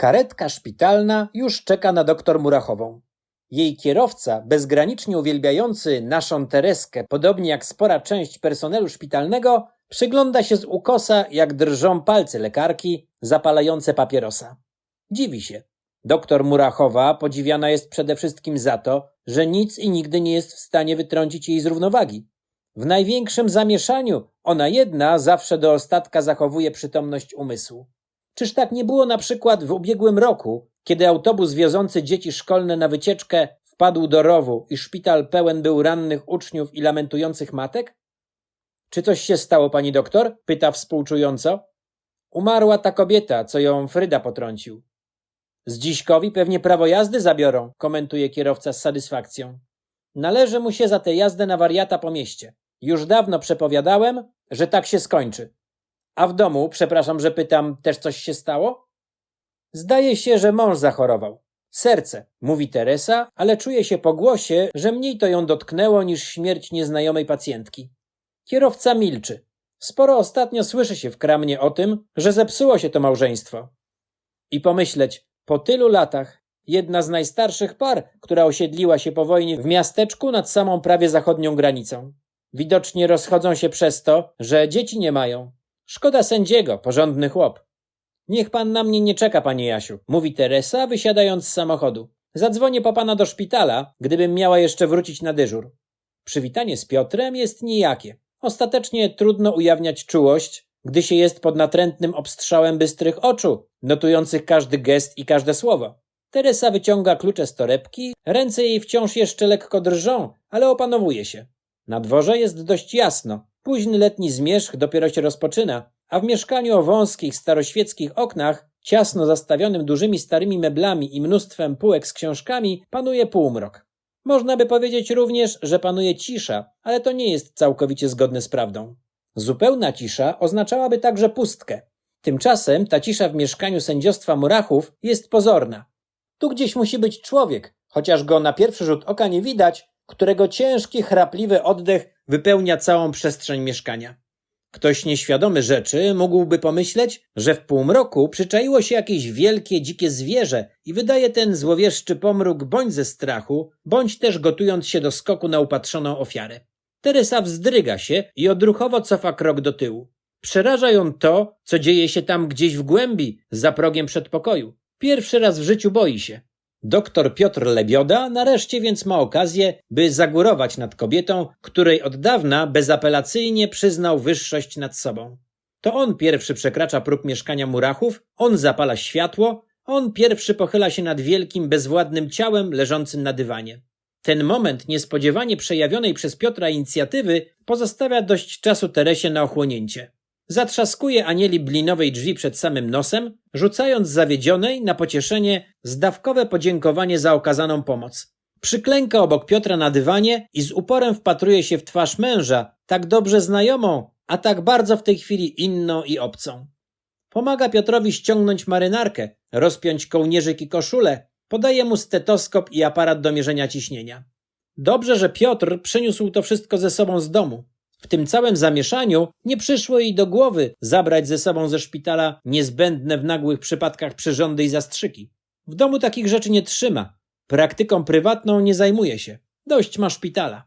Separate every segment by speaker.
Speaker 1: Karetka szpitalna już czeka na doktor Murachową. Jej kierowca, bezgranicznie uwielbiający naszą Tereskę, podobnie jak spora część personelu szpitalnego, przygląda się z ukosa, jak drżą palce lekarki zapalające papierosa. Dziwi się. Doktor Murachowa podziwiana jest przede wszystkim za to, że nic i nigdy nie jest w stanie wytrącić jej z równowagi. W największym zamieszaniu ona jedna zawsze do ostatka zachowuje przytomność umysłu. Czyż tak nie było na przykład w ubiegłym roku, kiedy autobus wiozący dzieci szkolne na wycieczkę wpadł do rowu i szpital pełen był rannych uczniów i lamentujących matek? Czy coś się stało, pani doktor? pyta współczująco. Umarła ta kobieta, co ją Fryda potrącił. Z dziśkowi pewnie prawo jazdy zabiorą, komentuje kierowca z satysfakcją. Należy mu się za tę jazdę na wariata po mieście. Już dawno przepowiadałem, że tak się skończy. A w domu, przepraszam, że pytam, też coś się stało? Zdaje się, że mąż zachorował. Serce, mówi Teresa, ale czuje się po głosie, że mniej to ją dotknęło niż śmierć nieznajomej pacjentki. Kierowca milczy. Sporo ostatnio słyszy się w kramnie o tym, że zepsuło się to małżeństwo. I pomyśleć, po tylu latach, jedna z najstarszych par, która osiedliła się po wojnie w miasteczku nad samą prawie zachodnią granicą. Widocznie rozchodzą się przez to, że dzieci nie mają. Szkoda sędziego, porządny chłop. Niech pan na mnie nie czeka, panie Jasiu, mówi Teresa, wysiadając z samochodu. Zadzwonię po pana do szpitala, gdybym miała jeszcze wrócić na dyżur. Przywitanie z Piotrem jest nijakie. Ostatecznie trudno ujawniać czułość, gdy się jest pod natrętnym obstrzałem bystrych oczu, notujących każdy gest i każde słowo. Teresa wyciąga klucze z torebki, ręce jej wciąż jeszcze lekko drżą, ale opanowuje się. Na dworze jest dość jasno. Późny letni zmierzch dopiero się rozpoczyna, a w mieszkaniu o wąskich, staroświeckich oknach, ciasno zastawionym dużymi starymi meblami i mnóstwem półek z książkami, panuje półmrok. Można by powiedzieć również, że panuje cisza, ale to nie jest całkowicie zgodne z prawdą. Zupełna cisza oznaczałaby także pustkę. Tymczasem ta cisza w mieszkaniu sędziostwa Murachów jest pozorna. Tu gdzieś musi być człowiek, chociaż go na pierwszy rzut oka nie widać, którego ciężki, chrapliwy oddech wypełnia całą przestrzeń mieszkania. Ktoś nieświadomy rzeczy mógłby pomyśleć, że w półmroku przyczaiło się jakieś wielkie, dzikie zwierzę i wydaje ten złowieszczy pomruk bądź ze strachu, bądź też gotując się do skoku na upatrzoną ofiarę. Teresa wzdryga się i odruchowo cofa krok do tyłu. Przeraża ją to, co dzieje się tam gdzieś w głębi, za progiem przedpokoju. Pierwszy raz w życiu boi się. Doktor Piotr Lebioda nareszcie więc ma okazję, by zagórować nad kobietą, której od dawna bezapelacyjnie przyznał wyższość nad sobą. To on pierwszy przekracza próg mieszkania Murachów, on zapala światło, on pierwszy pochyla się nad wielkim, bezwładnym ciałem leżącym na dywanie. Ten moment niespodziewanie przejawionej przez Piotra inicjatywy pozostawia dość czasu Teresie na ochłonięcie. Zatrzaskuje anieli blinowej drzwi przed samym nosem, rzucając zawiedzionej na pocieszenie zdawkowe podziękowanie za okazaną pomoc. Przyklęka obok Piotra na dywanie i z uporem wpatruje się w twarz męża, tak dobrze znajomą, a tak bardzo w tej chwili inną i obcą. Pomaga Piotrowi ściągnąć marynarkę, rozpiąć kołnierzyk i koszulę, podaje mu stetoskop i aparat do mierzenia ciśnienia. Dobrze, że Piotr przyniósł to wszystko ze sobą z domu. W tym całym zamieszaniu nie przyszło jej do głowy zabrać ze sobą ze szpitala niezbędne w nagłych przypadkach przyrządy i zastrzyki. W domu takich rzeczy nie trzyma. Praktyką prywatną nie zajmuje się. Dość ma szpitala.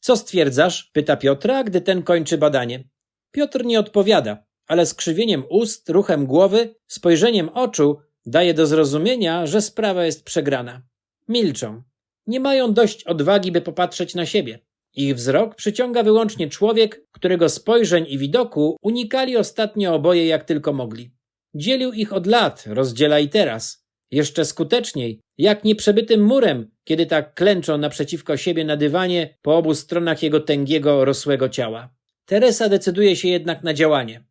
Speaker 1: Co stwierdzasz? pyta Piotra, gdy ten kończy badanie. Piotr nie odpowiada, ale skrzywieniem ust, ruchem głowy, spojrzeniem oczu daje do zrozumienia, że sprawa jest przegrana. Milczą. Nie mają dość odwagi, by popatrzeć na siebie. Ich wzrok przyciąga wyłącznie człowiek, którego spojrzeń i widoku unikali ostatnio oboje jak tylko mogli. Dzielił ich od lat, rozdziela i teraz. Jeszcze skuteczniej, jak nieprzebytym murem, kiedy tak klęczą naprzeciwko siebie na dywanie po obu stronach jego tęgiego, rosłego ciała. Teresa decyduje się jednak na działanie.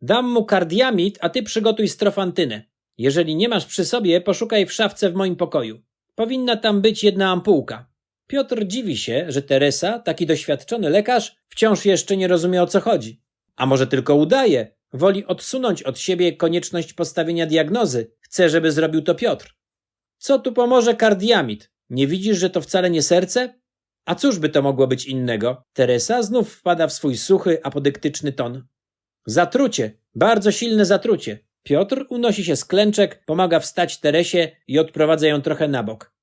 Speaker 1: Dam mu kardiamid, a ty przygotuj strofantynę. Jeżeli nie masz przy sobie, poszukaj w szafce w moim pokoju. Powinna tam być jedna ampułka. Piotr dziwi się, że Teresa, taki doświadczony lekarz, wciąż jeszcze nie rozumie o co chodzi. A może tylko udaje, woli odsunąć od siebie konieczność postawienia diagnozy, chce, żeby zrobił to Piotr. Co tu pomoże kardiamid? Nie widzisz, że to wcale nie serce? A cóż by to mogło być innego? Teresa znów wpada w swój suchy, apodyktyczny ton. Zatrucie, bardzo silne zatrucie. Piotr unosi się z klęczek, pomaga wstać Teresie i odprowadza ją trochę na bok.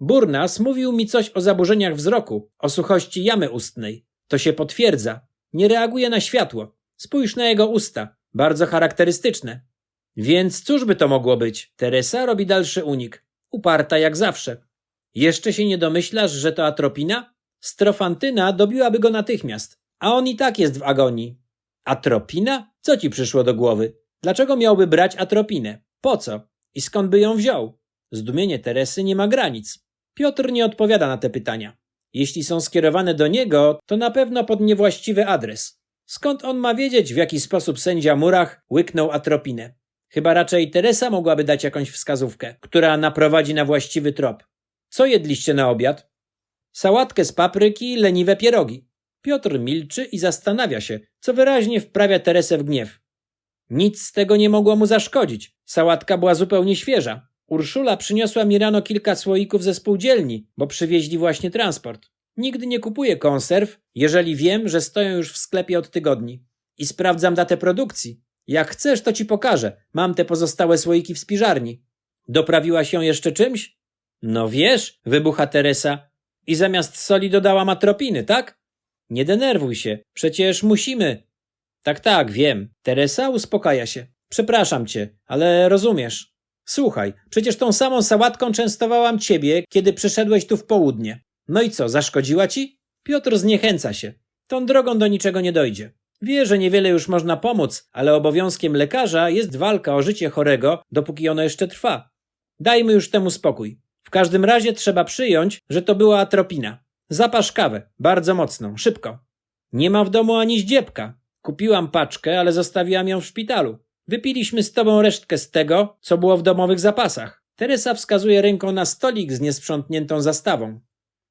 Speaker 1: Burnas mówił mi coś o zaburzeniach wzroku, o suchości jamy ustnej. To się potwierdza. Nie reaguje na światło. Spójrz na jego usta. Bardzo charakterystyczne. Więc cóż by to mogło być? Teresa robi dalszy unik. Uparta jak zawsze. Jeszcze się nie domyślasz, że to atropina? Strofantyna dobiłaby go natychmiast. A on i tak jest w agonii. Atropina? Co ci przyszło do głowy? Dlaczego miałby brać atropinę? Po co? I skąd by ją wziął? Zdumienie Teresy nie ma granic. Piotr nie odpowiada na te pytania. Jeśli są skierowane do niego, to na pewno pod niewłaściwy adres. Skąd on ma wiedzieć, w jaki sposób sędzia Murach łyknął atropinę? Chyba raczej Teresa mogłaby dać jakąś wskazówkę, która naprowadzi na właściwy trop. Co jedliście na obiad? Sałatkę z papryki, leniwe pierogi. Piotr milczy i zastanawia się, co wyraźnie wprawia Teresę w gniew. Nic z tego nie mogło mu zaszkodzić. Sałatka była zupełnie świeża. Urszula przyniosła mi rano kilka słoików ze spółdzielni, bo przywieźli właśnie transport. Nigdy nie kupuję konserw, jeżeli wiem, że stoją już w sklepie od tygodni. I sprawdzam datę produkcji. Jak chcesz, to ci pokażę. Mam te pozostałe słoiki w spiżarni. Doprawiła się jeszcze czymś? No wiesz, wybucha Teresa. I zamiast soli dodałam atropiny, tak? Nie denerwuj się, przecież musimy. Tak, tak, wiem. Teresa uspokaja się. Przepraszam cię, ale rozumiesz. Słuchaj, przecież tą samą sałatką częstowałam ciebie, kiedy przyszedłeś tu w południe. No i co, zaszkodziła ci? Piotr zniechęca się. Tą drogą do niczego nie dojdzie. Wie, że niewiele już można pomóc, ale obowiązkiem lekarza jest walka o życie chorego, dopóki ono jeszcze trwa. Dajmy już temu spokój. W każdym razie trzeba przyjąć, że to była atropina. Zapasz kawę, bardzo mocną, szybko. Nie ma w domu ani zdziebka. Kupiłam paczkę, ale zostawiłam ją w szpitalu. Wypiliśmy z tobą resztkę z tego, co było w domowych zapasach. Teresa wskazuje ręką na stolik z niesprzątniętą zastawą.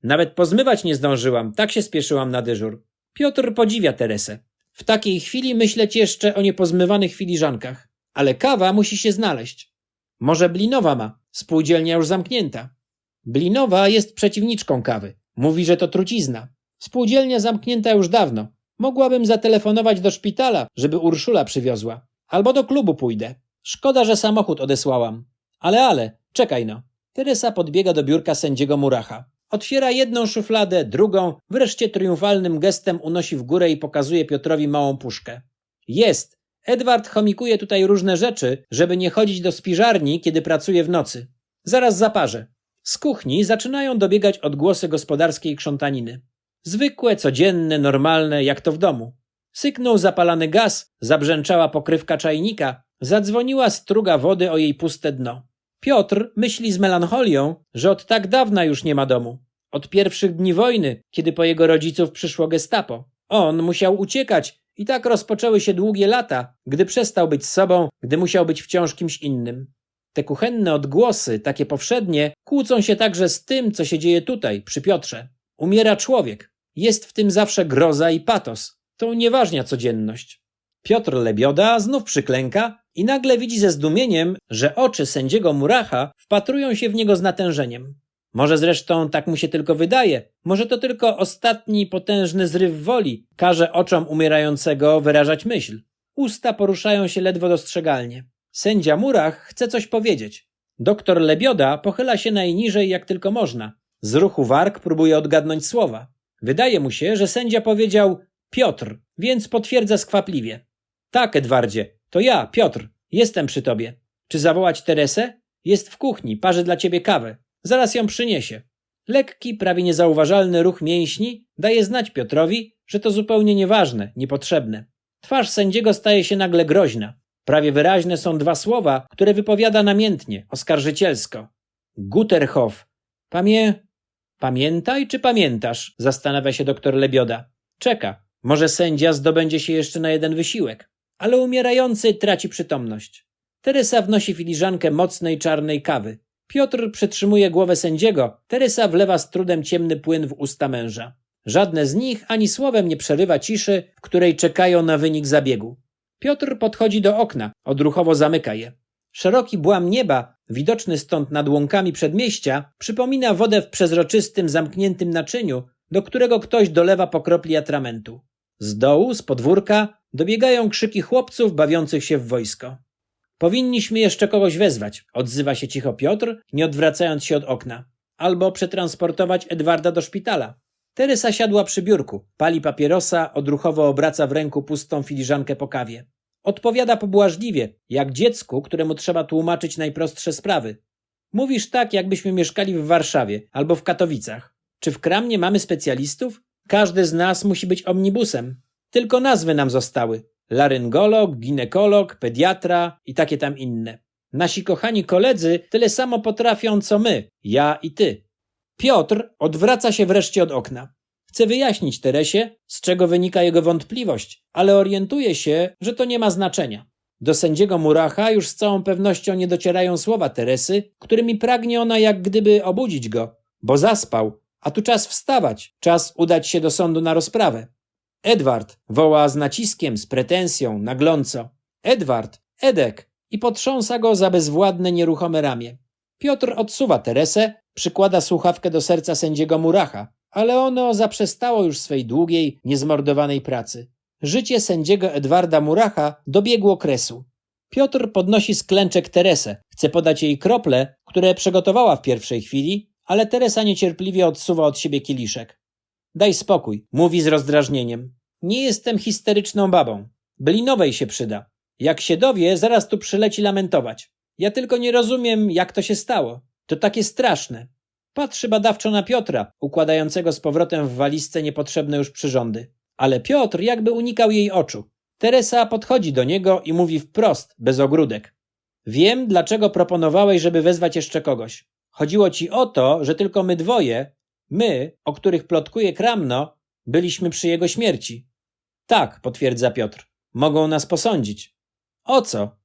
Speaker 1: Nawet pozmywać nie zdążyłam, tak się spieszyłam na dyżur. Piotr podziwia Teresę. W takiej chwili myśleć jeszcze o niepozmywanych filiżankach. Ale kawa musi się znaleźć. Może Blinowa ma, spółdzielnia już zamknięta. Blinowa jest przeciwniczką kawy. Mówi, że to trucizna. Spółdzielnia zamknięta już dawno. Mogłabym zatelefonować do szpitala, żeby Urszula przywiozła. Albo do klubu pójdę. Szkoda, że samochód odesłałam. Ale, ale, czekaj no. Teresa podbiega do biurka sędziego Muracha. Otwiera jedną szufladę, drugą, wreszcie triumfalnym gestem unosi w górę i pokazuje Piotrowi małą puszkę. Jest! Edward chomikuje tutaj różne rzeczy, żeby nie chodzić do spiżarni, kiedy pracuje w nocy. Zaraz zaparzę. Z kuchni zaczynają dobiegać odgłosy gospodarskiej krzątaniny. Zwykłe, codzienne, normalne, jak to w domu. Syknął zapalany gaz, zabrzęczała pokrywka czajnika, zadzwoniła struga wody o jej puste dno. Piotr myśli z melancholią, że od tak dawna już nie ma domu. Od pierwszych dni wojny, kiedy po jego rodziców przyszło gestapo. On musiał uciekać i tak rozpoczęły się długie lata, gdy przestał być sobą, gdy musiał być wciąż kimś innym. Te kuchenne odgłosy, takie powszednie, kłócą się także z tym, co się dzieje tutaj, przy Piotrze. Umiera człowiek. Jest w tym zawsze groza i patos. To unieważnia codzienność. Piotr Lebioda znów przyklęka i nagle widzi ze zdumieniem, że oczy sędziego Muracha wpatrują się w niego z natężeniem. Może zresztą tak mu się tylko wydaje, może to tylko ostatni potężny zryw woli każe oczom umierającego wyrażać myśl. Usta poruszają się ledwo dostrzegalnie. Sędzia Murach chce coś powiedzieć. Doktor Lebioda pochyla się najniżej jak tylko można. Z ruchu warg próbuje odgadnąć słowa. Wydaje mu się, że sędzia powiedział Piotr, więc potwierdza skwapliwie. Tak, Edwardzie, to ja, Piotr, jestem przy tobie. Czy zawołać Teresę? Jest w kuchni, parzy dla ciebie kawę. Zaraz ją przyniesie. Lekki, prawie niezauważalny ruch mięśni daje znać Piotrowi, że to zupełnie nieważne, niepotrzebne. Twarz sędziego staje się nagle groźna. Prawie wyraźne są dwa słowa, które wypowiada namiętnie, oskarżycielsko. Guterhoff. Pamię... Pamiętaj czy pamiętasz? Zastanawia się doktor Lebioda. Czeka. Może sędzia zdobędzie się jeszcze na jeden wysiłek. Ale umierający traci przytomność. Teresa wnosi filiżankę mocnej czarnej kawy. Piotr przytrzymuje głowę sędziego. Teresa wlewa z trudem ciemny płyn w usta męża. Żadne z nich ani słowem nie przerywa ciszy, w której czekają na wynik zabiegu. Piotr podchodzi do okna, odruchowo zamyka je. Szeroki błam nieba, widoczny stąd nad łąkami przedmieścia, przypomina wodę w przezroczystym, zamkniętym naczyniu, do którego ktoś dolewa po kropli atramentu. Z dołu, z podwórka, dobiegają krzyki chłopców bawiących się w wojsko. Powinniśmy jeszcze kogoś wezwać, odzywa się cicho Piotr, nie odwracając się od okna. Albo przetransportować Edwarda do szpitala. Teresa siadła przy biurku, pali papierosa, odruchowo obraca w ręku pustą filiżankę po kawie. Odpowiada pobłażliwie, jak dziecku, któremu trzeba tłumaczyć najprostsze sprawy. Mówisz tak, jakbyśmy mieszkali w Warszawie albo w Katowicach. Czy w Kramnie mamy specjalistów? Każdy z nas musi być omnibusem. Tylko nazwy nam zostały. Laryngolog, ginekolog, pediatra i takie tam inne. Nasi kochani koledzy tyle samo potrafią co my, ja i ty. Piotr odwraca się wreszcie od okna. Chce wyjaśnić Teresie, z czego wynika jego wątpliwość, ale orientuje się, że to nie ma znaczenia. Do sędziego Muracha już z całą pewnością nie docierają słowa Teresy, którymi pragnie ona jak gdyby obudzić go, bo zaspał, a tu czas wstawać, czas udać się do sądu na rozprawę. Edward woła z naciskiem, z pretensją, nagląco. Edward, Edek i potrząsa go za bezwładne, nieruchome ramię. Piotr odsuwa Teresę, przykłada słuchawkę do serca sędziego Muracha, ale ono zaprzestało już swej długiej, niezmordowanej pracy. Życie sędziego Edwarda Muracha dobiegło kresu. Piotr podnosi z klęczek Teresę, chce podać jej krople, które przygotowała w pierwszej chwili, ale Teresa niecierpliwie odsuwa od siebie kieliszek. Daj spokój, mówi z rozdrażnieniem. Nie jestem histeryczną babą. Blinowej się przyda. Jak się dowie, zaraz tu przyleci lamentować. Ja tylko nie rozumiem, jak to się stało. To takie straszne. Patrzy badawczo na Piotra, układającego z powrotem w walizce niepotrzebne już przyrządy. Ale Piotr jakby unikał jej oczu. Teresa podchodzi do niego i mówi wprost, bez ogródek. Wiem, dlaczego proponowałeś, żeby wezwać jeszcze kogoś. Chodziło ci o to, że tylko my dwoje, my, o których plotkuje Kramno, byliśmy przy jego śmierci. Tak, potwierdza Piotr. Mogą nas posądzić. O co?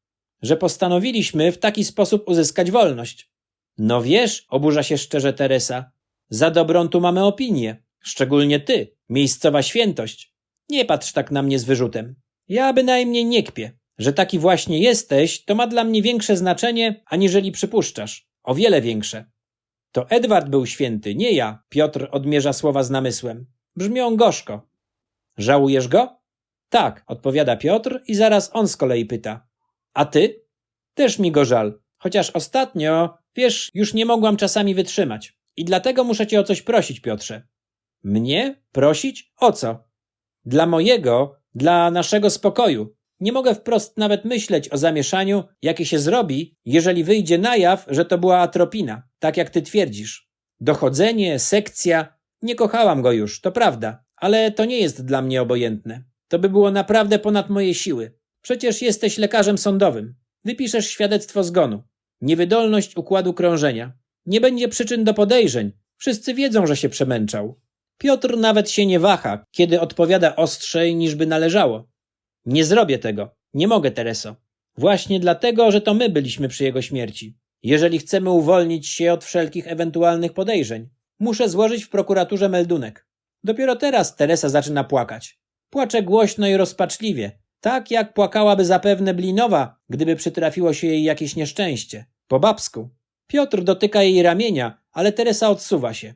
Speaker 1: Że postanowiliśmy w taki sposób uzyskać wolność. No wiesz, oburza się szczerze Teresa. Za dobrą tu mamy opinię. Szczególnie ty, miejscowa świętość. Nie patrz tak na mnie z wyrzutem. Ja bynajmniej nie kpię. Że taki właśnie jesteś, to ma dla mnie większe znaczenie, aniżeli przypuszczasz. O wiele większe. To Edward był święty, nie ja. Piotr odmierza słowa z namysłem. Brzmią gorzko. Żałujesz go? Tak, odpowiada Piotr i zaraz on z kolei pyta. A ty? Też mi go żal. Chociaż ostatnio, wiesz, już nie mogłam czasami wytrzymać. I dlatego muszę cię o coś prosić, Piotrze. Mnie? Prosić? O co? Dla mojego, dla naszego spokoju. Nie mogę wprost nawet myśleć o zamieszaniu, jakie się zrobi, jeżeli wyjdzie na jaw, że to była atropina, tak jak ty twierdzisz. Dochodzenie, sekcja. Nie kochałam go już, to prawda, ale to nie jest dla mnie obojętne. To by było naprawdę ponad moje siły. Przecież jesteś lekarzem sądowym. Wypiszesz świadectwo zgonu. Niewydolność układu krążenia. Nie będzie przyczyn do podejrzeń. Wszyscy wiedzą, że się przemęczał. Piotr nawet się nie waha, kiedy odpowiada ostrzej niż by należało. Nie zrobię tego. Nie mogę, Tereso. Właśnie dlatego, że to my byliśmy przy jego śmierci. Jeżeli chcemy uwolnić się od wszelkich ewentualnych podejrzeń, muszę złożyć w prokuraturze meldunek. Dopiero teraz Teresa zaczyna płakać. Płacze głośno i rozpaczliwie, tak jak płakałaby zapewne Blinowa, gdyby przytrafiło się jej jakieś nieszczęście. Po babsku. Piotr dotyka jej ramienia, ale Teresa odsuwa się.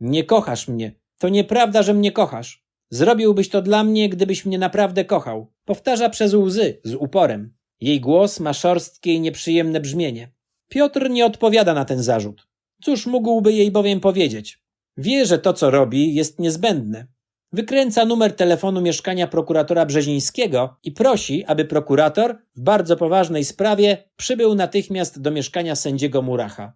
Speaker 1: Nie kochasz mnie. To nieprawda, że mnie kochasz. Zrobiłbyś to dla mnie, gdybyś mnie naprawdę kochał. Powtarza przez łzy, z uporem. Jej głos ma szorstkie i nieprzyjemne brzmienie. Piotr nie odpowiada na ten zarzut. Cóż mógłby jej bowiem powiedzieć? Wie, że to, co robi, jest niezbędne. Wykręca numer telefonu mieszkania prokuratora Brzezińskiego i prosi, aby prokurator w bardzo poważnej sprawie przybył natychmiast do mieszkania sędziego Muracha.